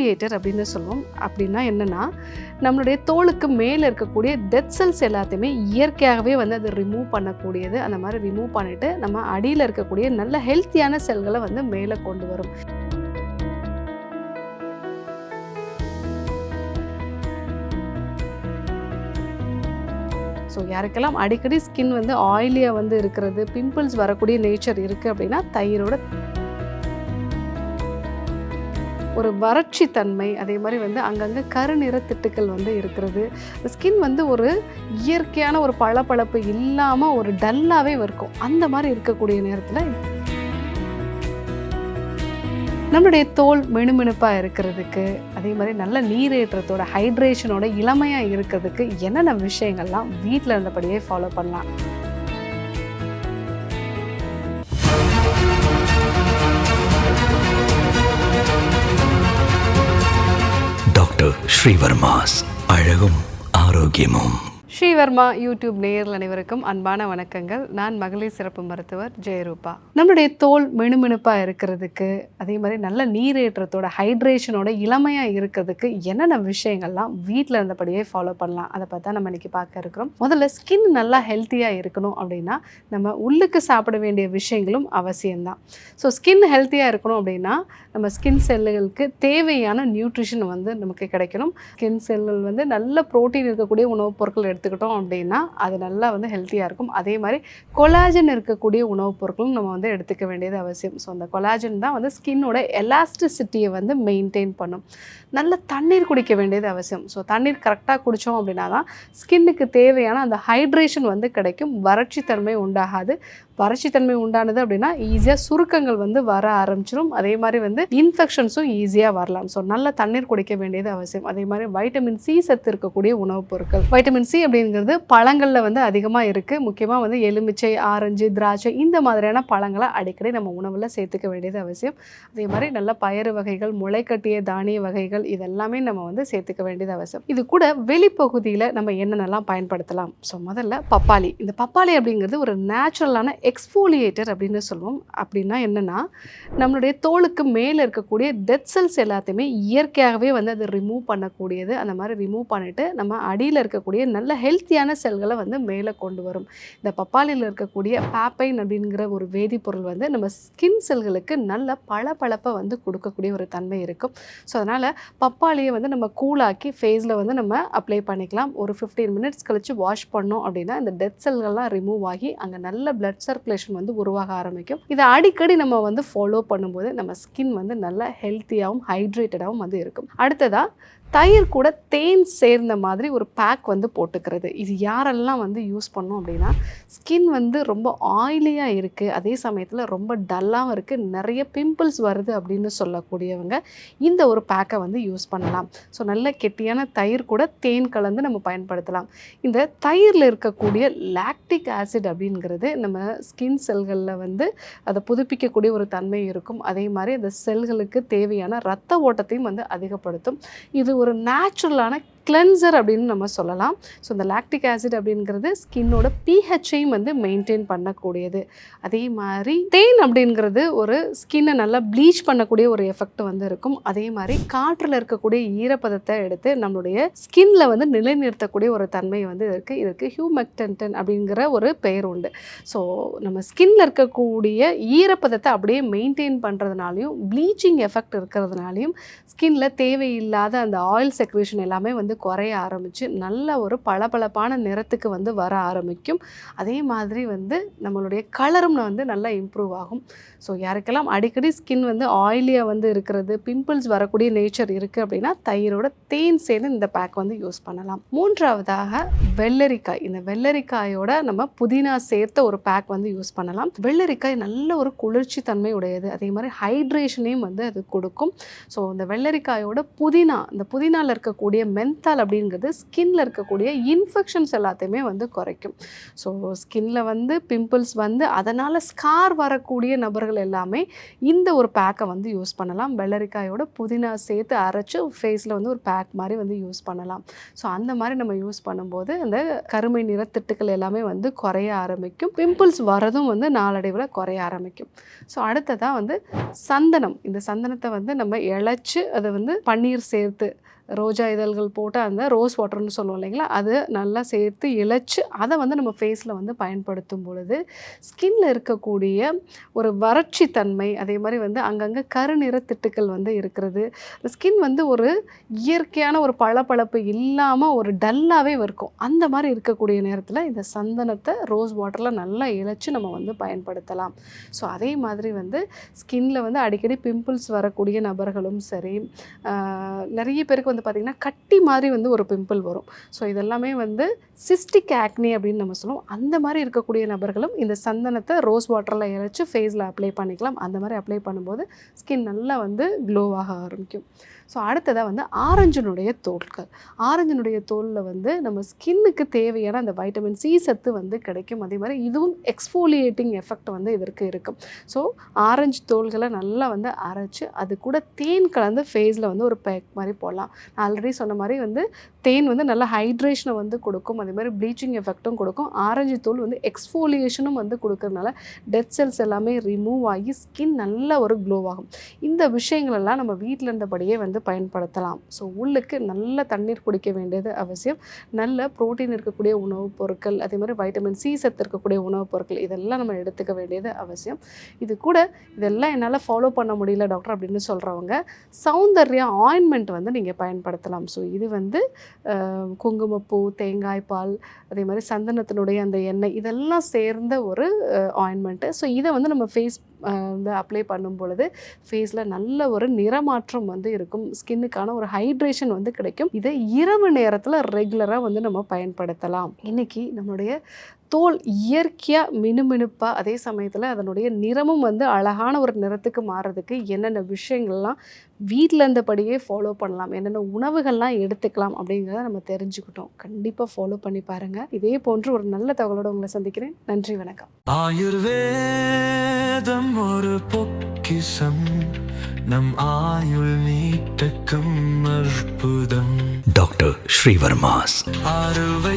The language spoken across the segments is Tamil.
எக்ஸ்ஃபோலியேட்டர் அப்படின்னு சொல்லுவோம். அப்படின்னா என்னென்னா நம்மளுடைய தோலுக்கு மேலே இருக்கக்கூடிய டெத் செல்ஸ் எல்லாத்தையுமே இயற்கையாகவே வந்து அது ரிமூவ் பண்ணக்கூடியது. அந்த மாதிரி ரிமூவ் பண்ணிவிட்டு நம்ம அடியில் இருக்கக்கூடிய நல்ல ஹெல்த்தியான செல்களை வந்து மேலே கொண்டு வரும். ஸோ யாருக்கெல்லாம் அடிக்கடி ஸ்கின் வந்து ஆயிலியாக வந்து இருக்கிறது பிம்பிள்ஸ் வரக்கூடிய நேச்சர் இருக்குது அப்படின்னா தயிரோட ஒரு வறட்சி தன்மை அதே மாதிரி வந்து அங்கங்கே கருநிற திட்டுக்கள் வந்து இருக்கிறது. ஸ்கின் வந்து ஒரு இயற்கையான ஒரு பளபளப்பு இல்லாமல் ஒரு டல்லாகவே இருக்கும். அந்த மாதிரி இருக்கக்கூடிய நேரத்தில் நம்மளுடைய தோல் மினுமினுப்பாக இருக்கிறதுக்கு அதே மாதிரி நல்ல நீரேற்றத்தோட ஹைட்ரேஷனோட இளமையாக இருக்கிறதுக்கு என்னென்ன விஷயங்கள்லாம் வீட்டில் இருந்தபடியே ஃபாலோ பண்ணலாம். டாக்டர் ஸ்ரீவர்மாஸ். அழகும் ஆரோக்கியமும். ஸ்ரீவர்மா யூடியூப் நேயர்கள் அனைவருக்கும் அன்பான வணக்கங்கள். நான் மகளிர் சிறப்பு மருத்துவர் ஜெயரூபா. நம்மளுடைய தோல் மினுமினுப்பாக இருக்கிறதுக்கு அதே மாதிரி நல்ல நீரேற்றத்தோட ஹைட்ரேஷனோட இளமையாக இருக்கிறதுக்கு என்னென்ன விஷயங்கள்லாம் வீட்டில் இருந்தபடியே ஃபாலோ பண்ணலாம். அதை பார்த்தா நம்ம இன்னைக்கு பார்க்க இருக்கிறோம். முதல்ல ஸ்கின் நல்லா ஹெல்த்தியாக இருக்கணும் அப்படின்னா நம்ம உள்ளுக்கு சாப்பிட வேண்டிய விஷயங்களும் அவசியம்தான். ஸோ ஸ்கின் ஹெல்த்தியாக இருக்கணும் அப்படின்னா நம்ம ஸ்கின் செல்லுகளுக்கு தேவையான நியூட்ரிஷன் வந்து நமக்கு கிடைக்கணும். ஸ்கின் செல்கள் வந்து நல்ல ப்ரோட்டீன் இருக்கக்கூடிய உணவுப் பொருட்கள் எடுத்து எடுத்துக்கிட்டோம் அப்படின்னா அது நல்லா வந்து ஹெல்த்தியாக இருக்கும். அதே மாதிரி கொலாஜன் இருக்கக்கூடிய உணவுப் பொருட்களும் நம்ம வந்து எடுத்துக்க வேண்டியது அவசியம். ஸோ அந்த கொலாஜன் தான் வந்து ஸ்கின்னோட எலாஸ்டிசிட்டியை வந்து மெயின்டைன் பண்ணும். நல்ல தண்ணீர் குடிக்க வேண்டியது அவசியம். ஸோ தண்ணீர் கரெக்டாக குடித்தோம் அப்படின்னா தான் ஸ்கின்னுக்கு தேவையான அந்த ஹைட்ரேஷன் வந்து கிடைக்கும். வறட்சித்தன்மை உண்டாகாது. வறட்சித்தன்மை உண்டானது அப்படின்னா ஈஸியாக சுருக்கங்கள் வந்து வர ஆரம்பிச்சிடும் அதே மாதிரி வந்து இன்ஃபெக்ஷன்ஸும் ஈஸியாக வரலாம். ஸோ நல்ல தண்ணீர் குடிக்க வேண்டியது அவசியம். அதே மாதிரி வைட்டமின் சி சத்து இருக்கக்கூடிய உணவுப் பொருட்கள். வைட்டமின் சி அப்படிங்கிறது பழங்களில் வந்து அதிகமாக இருக்குது முக்கியமாக வந்து எலுமிச்சை ஆரஞ்சு திராட்சை இந்த மாதிரியான பழங்களை அடிக்கடி நம்ம உணவில் சேர்த்துக்க வேண்டியது அவசியம். அதே மாதிரி நல்ல பயறு வகைகள் முளைக்கட்டிய தானிய வகைகள் இதெல்லாமே நம்ம வந்து சேர்த்துக்க வேண்டியது அவசியம். இது கூட வெளிப்பகுதியில் நம்ம என்னென்னலாம் பயன்படுத்தலாம்? ஸோ முதல்ல பப்பாளி. இந்த பப்பாளி அப்படிங்கிறது ஒரு நேச்சுரலான எக்ஸ்ஃபோலியேட்டர் அப்படின்னு சொல்லுவோம். அப்படின்னா என்னென்னா நம்மளுடைய தோலுக்கு மேலே இருக்கக்கூடிய டெத் செல்ஸ் எல்லாத்தையுமே இயற்கையாகவே வந்து அது ரிமூவ் பண்ணக்கூடியது. அந்த மாதிரி ரிமூவ் பண்ணிவிட்டு நம்ம அடியில் இருக்கக்கூடிய நல்ல ஹெல்த்தியான செல்களை வந்து மேலே கொண்டு வரும். இந்த பப்பாளியில் இருக்கக்கூடிய பேப்பைன் அப்படிங்கிற ஒரு வேதிப்பொருள் வந்து நம்ம ஸ்கின் செல்களுக்கு நல்ல பளபளப்பை வந்து கொடுக்கக்கூடிய ஒரு தன்மை இருக்கும். ஸோ அதனால் பப்பாளியை வந்து நம்ம கூலாக்கி ஃபேஸில் வந்து நம்ம அப்ளை பண்ணிக்கலாம். ஒரு ஃபிஃப்டீன் மினிட்ஸ் கழித்து வாஷ் பண்ணோம் அப்படின்னா இந்த டெட் செல்கள்லாம் ரிமூவ் ஆகி அங்கே நல்ல பிளட் சர்க்குலேஷன் வந்து உருவாக ஆரம்பிக்கும். இதை அடிக்கடி நம்ம வந்து ஃபாலோ பண்ணும்போது நம்ம ஸ்கின் வந்து நல்ல ஹெல்த்தியாகவும் ஹைட்ரேட்டடாகவும் வந்து இருக்கும். அடுத்ததாக தயிர் கூட தேன் சேர்ந்த மாதிரி ஒரு பேக் வந்து போட்டுக்கிறது. இது யாரெல்லாம் வந்து யூஸ் பண்ணோம் அப்படின்னா ஸ்கின் வந்து ரொம்ப ஆயிலியாக இருக்குது அதே சமயத்தில் ரொம்ப டல்லாகவும் இருக்குது நிறைய பிம்பிள்ஸ் வருது அப்படின்னு சொல்லக்கூடியவங்க இந்த ஒரு பேக்கை வந்து யூஸ் பண்ணலாம். ஸோ நல்ல கெட்டியான தயிர் கூட தேன் கலந்து நம்ம பயன்படுத்தலாம். இந்த தயிரில் இருக்கக்கூடிய லாக்டிக் ஆசிட் அப்படிங்கிறது நம்ம ஸ்கின் செல்களில் வந்து அதை புதுப்பிக்கக்கூடிய ஒரு தன்மை இருக்கும். அதே மாதிரி அந்த செல்களுக்கு தேவையான ரத்த ஓட்டத்தையும் வந்து அதிகப்படுத்தும். இது ஒரு நேச்சுரலான கிளென்சர் அப்படின்னு நம்ம சொல்லலாம். ஸோ இந்த லாக்டிக் ஆசிட் அப்படிங்கிறது ஸ்கின்னோட பிஹெச்சையும் வந்து மெயின்டைன் பண்ணக்கூடியது. அதே மாதிரி தேன் அப்படிங்கிறது ஒரு ஸ்கின்னை நல்லா ப்ளீச் பண்ணக்கூடிய ஒரு எஃபெக்ட் வந்து இருக்கும். அதே மாதிரி காற்றில் இருக்கக்கூடிய ஈரப்பதத்தை எடுத்து நம்மளுடைய ஸ்கின்ல வந்து நிலைநிறுத்தக்கூடிய ஒரு தன்மை வந்து இருக்குது இதற்கு ஹியூமெக்டன்டன் அப்படிங்கிற ஒரு பெயர் உண்டு. ஸோ நம்ம ஸ்கின்ல இருக்கக்கூடிய ஈரப்பதத்தை அப்படியே மெயின்டைன் பண்ணுறதுனாலையும் ப்ளீச்சிங் எஃபெக்ட் இருக்கிறதுனாலையும் ஸ்கின்ல தேவையில்லாத அந்த ஆயில் செக்ரேஷன் எல்லாமே வந்து வந்து குறைய ஆரம்பித்து நல்ல ஒரு பளபளப்பான நிறத்துக்கு வந்து வர ஆரம்பிக்கும். அதே மாதிரி வந்து நம்மளுடைய கலரும் வந்து நல்லா இம்ப்ரூவ் ஆகும். ஸோ யாருக்கெல்லாம் அடிக்கடி ஸ்கின் வந்து ஆயிலியாக வந்து இருக்கிறது பிம்பிள்ஸ் வரக்கூடிய நேச்சர் இருக்குது அப்படின்னா தயிரோட தேன் சேர்ந்து இந்த பேக் வந்து யூஸ் பண்ணலாம். மூன்றாவதாக வெள்ளரிக்காய். இந்த வெள்ளரிக்காயோட நம்ம புதினா சேர்த்த ஒரு பேக் வந்து யூஸ் பண்ணலாம். வெள்ளரிக்காய் நல்ல ஒரு குளிர்ச்சி தன்மை உடையது. அதே மாதிரி ஹைட்ரேஷனையும் வந்து அது கொடுக்கும். ஸோ இந்த வெள்ளரிக்காயோட புதினா இந்த புதினாவில் இருக்கக்கூடிய மென் மென்த்தால் அப்படிங்கிறது ஸ்கின்ல இருக்கக்கூடிய இன்ஃபெக்ஷன்ஸ் எல்லாத்தையுமே வந்து குறைக்கும். ஸோ ஸ்கின்ல வந்து பிம்பிள்ஸ் வந்து அதனால் ஸ்கார் வரக்கூடிய நபர்கள் எல்லாமே இந்த ஒரு பேக்கை வந்து யூஸ் பண்ணலாம். வெள்ளரிக்காயோட புதினா சேர்த்து அரைச்சு ஃபேஸில் வந்து ஒரு பேக் மாதிரி வந்து யூஸ் பண்ணலாம். ஸோ அந்த மாதிரி நம்ம யூஸ் பண்ணும்போது அந்த கருமை நிற திட்டுக்கள் எல்லாமே வந்து குறைய ஆரம்பிக்கும். பிம்பிள்ஸ் வரதும் வந்து நாளடைவில் குறைய ஆரம்பிக்கும். ஸோ அடுத்ததாக வந்து சந்தனம். இந்த சந்தனத்தை வந்து நம்ம இழைச்சி அதை வந்து பன்னீர் சேர்த்து ரோஜா இதழ்கள் போட்டு அந்த ரோஸ் வாட்டர்னு சொல்லுவோம் இல்லைங்களா? அது நல்லா சேர்த்து இழைச்சி அதை வந்து நம்ம ஃபேஸில் வந்து பயன்படுத்தும் பொழுது ஸ்கின்ல இருக்கக்கூடிய ஒரு வறட்சி தன்மை அதே மாதிரி வந்து அங்கங்கே கருநிற திட்டுக்கள் வந்து இருக்கிறது. ஸ்கின் வந்து ஒரு இயற்கையான ஒரு பளபளப்பு இல்லாமல் ஒரு டல்லாகவே இருக்கும். அந்த மாதிரி இருக்கக்கூடிய நேரத்தில் இந்த சந்தனத்தை ரோஸ் வாட்டரில் நல்லா இழைச்சி நம்ம வந்து பயன்படுத்தலாம். ஸோ அதே மாதிரி வந்து ஸ்கின்ல வந்து அடிக்கடி பிம்பிள்ஸ் வரக்கூடிய நபர்களும் சரி நிறைய பேருக்கு வந்து பார்த்திங்கன்னா கட்டி மாதிரி வந்து ஒரு பிம்பிள் வரும். ஸோ இதெல்லாமே வந்து சிஸ்டிக் ஆக்னி அப்படின்னு நம்ம சொல்லுவோம். அந்த மாதிரி இருக்கக்கூடிய நபர்களும் இந்த சந்தனத்தை ரோஸ் வாட்டரில் இறைச்சி ஃபேஸில் அப்ளை பண்ணிக்கலாம். அந்த மாதிரி அப்ளை பண்ணும்போது ஸ்கின் நல்லா வந்து க்ளோவாக ஆரம்பிக்கும். ஸோ அடுத்ததாக வந்து ஆரஞ்சினுடைய தோல்கள். ஆரஞ்சினுடைய தோலில் வந்து நம்ம ஸ்கின்னுக்கு தேவையான அந்த வைட்டமின் சி சத்து வந்து கிடைக்கும். அதே மாதிரி இதுவும் எக்ஸ்ஃபோலியேட்டிங் எஃபெக்ட் வந்து இதற்கு இருக்கும். ஸோ ஆரஞ்சு தோல்களை நல்லா வந்து அரைச்சி அது கூட தேன் கலந்து ஃபேஸில் வந்து ஒரு பேக் மாதிரி போடலாம். நான் ஆல்ரெடி சொன்ன மாதிரி வந்து தேன் வந்து நல்லா ஹைட்ரேஷனை வந்து கொடுக்கும். அதே மாதிரி ப்ளீச்சிங் எஃபெக்ட்டும் கொடுக்கும். ஆரஞ்சு தோல் வந்து எக்ஸ்ஃபோலியேஷனும் வந்து கொடுக்கறதுனால டெட் செல்ஸ் எல்லாமே ரிமூவ் ஆகி ஸ்கின் நல்ல ஒரு க்ளோ ஆகும். இந்த விஷயங்களெல்லாம் நம்ம வீட்டில் இருந்தபடியே வந்து பயன்படுத்தலாம். ஸோ உள்ளுக்கு நல்ல தண்ணீர் குடிக்க வேண்டியது அவசியம். நல்ல புரோட்டீன் இருக்கக்கூடிய உணவுப் பொருட்கள் அதே மாதிரி வைட்டமின் சி சத்து இருக்கக்கூடிய உணவுப் பொருட்கள் இதெல்லாம் நம்ம எடுத்துக்க வேண்டியது அவசியம். இது கூட இதெல்லாம் என்னால் ஃபாலோ பண்ண முடியல டாக்டர் அப்படின்னு சொல்கிறவங்க சௌந்தர்யா ஆயின்மெண்ட் வந்து நீங்கள் பயன்படுத்தலாம். ஸோ இது வந்து குங்குமப்பூ தேங்காய் பால் அதே மாதிரி சந்தனத்தினுடைய அந்த எண்ணெய் இதெல்லாம் சேர்ந்த ஒரு ஆயின்மெண்ட்டு ஸோ இதை வந்து நம்ம ஃபேஸ் வந்து அப்ளை பண்ணும் பொழுது ஃபேஸில் நல்ல ஒரு நிறமாற்றம் வந்து இருக்கும். ஸ்கின்னுக்கான ஒரு ஹைட்ரேஷன் வந்து கிடைக்கும். இதை இரவு நேரத்தில் ரெகுலராக வந்து நம்ம பயன்படுத்தலாம். இன்னைக்கு நம்மளுடைய தோல் இயற்கையாக மினுமினுப்பாக அதே சமயத்தில் அதனுடைய நிறமும் வந்து அழகான ஒரு நிறத்துக்கு மாறுறதுக்கு என்னென்ன விஷயங்கள்லாம் வீட்டில் இருந்தபடியே ஃபாலோ பண்ணலாம் என்னென்ன உணவுகள்லாம் எடுத்துக்கலாம் அப்படிங்கிறத நம்ம தெரிஞ்சுக்கிட்டோம். கண்டிப்பாக ஃபாலோ பண்ணி பாருங்கள் இதே போன்று ஒரு நல்ல தகவலோடு உங்களை சந்திக்கிறேன். நன்றி வணக்கம். ஆயுர்வேதம் ஒரு பொக்கிஷம். நம் ஆயுள் நீட்டக்கும் அற்புதம். டாக்டர் ஸ்ரீவர்மாஸ். அறுவை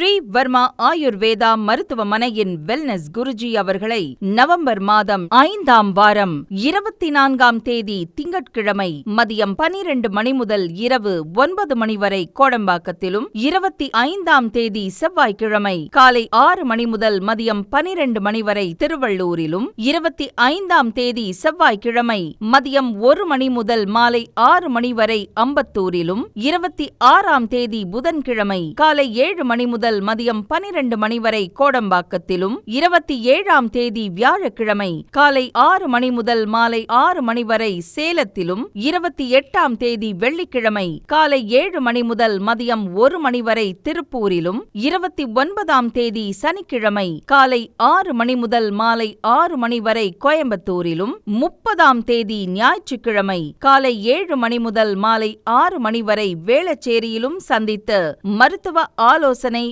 ஸ்ரீ வர்மா ஆயுர்வேதா மருத்துவமனையின் வெல்னஸ் குருஜி அவர்களை நவம்பர் மாதம் ஐந்தாம் வாரம் இருபத்தி நான்காம் தேதி திங்கட்கிழமை மதியம் பனிரெண்டு மணி முதல் இரவு ஒன்பது மணி வரை கோடம்பாக்கத்திலும் இருபத்தி ஐந்தாம் தேதி செவ்வாய்க்கிழமை காலை ஆறு மணி முதல் மதியம் பனிரெண்டு மணி வரை திருவள்ளூரிலும் இருபத்தி ஐந்தாம் தேதி செவ்வாய்க்கிழமை மதியம் ஒரு மணி முதல் மாலை ஆறு மணி வரை அம்பத்தூரிலும் இருபத்தி ஆறாம் தேதி புதன்கிழமை காலை ஏழு மணி முதல் மதியம் பனிரண்டு மணி வரை கோடம்பாக்கத்திலும் இருபத்தி ஏழாம் தேதி வியாழக்கிழமை காலை ஆறு மணி முதல் மாலை ஆறு மணி வரை சேலத்திலும் இருபத்தி எட்டாம் தேதி வெள்ளிக்கிழமை காலை ஏழு மணி முதல் மதியம் ஒரு மணி வரை திருப்பூரிலும் இருபத்தி ஒன்பதாம் தேதி சனிக்கிழமை காலை ஆறு மணி முதல் மாலை ஆறு மணி வரை கோயம்புத்தூரிலும் முப்பதாம் தேதி ஞாயிற்றுக்கிழமை காலை ஏழு மணி முதல் மாலை ஆறு மணி வரை வேளச்சேரியிலும் சந்தித்து மருத்துவ ஆலோசனை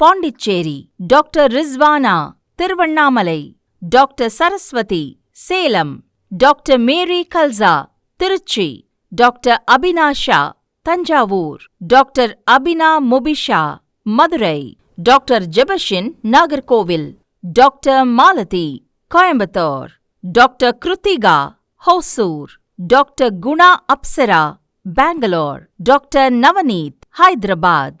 Pondicherry doctor Rizwana Tiruvannamalai doctor Saraswathi Salem doctor Mary Kalsa Trichy doctor Abinasha Thanjavur doctor Abina Mubisha Madurai doctor Jebashin Nagercoil doctor Malathi Coimbatore doctor Kiruthika Hosur doctor Guna Apsara Bangalore doctor Navneeth Hyderabad.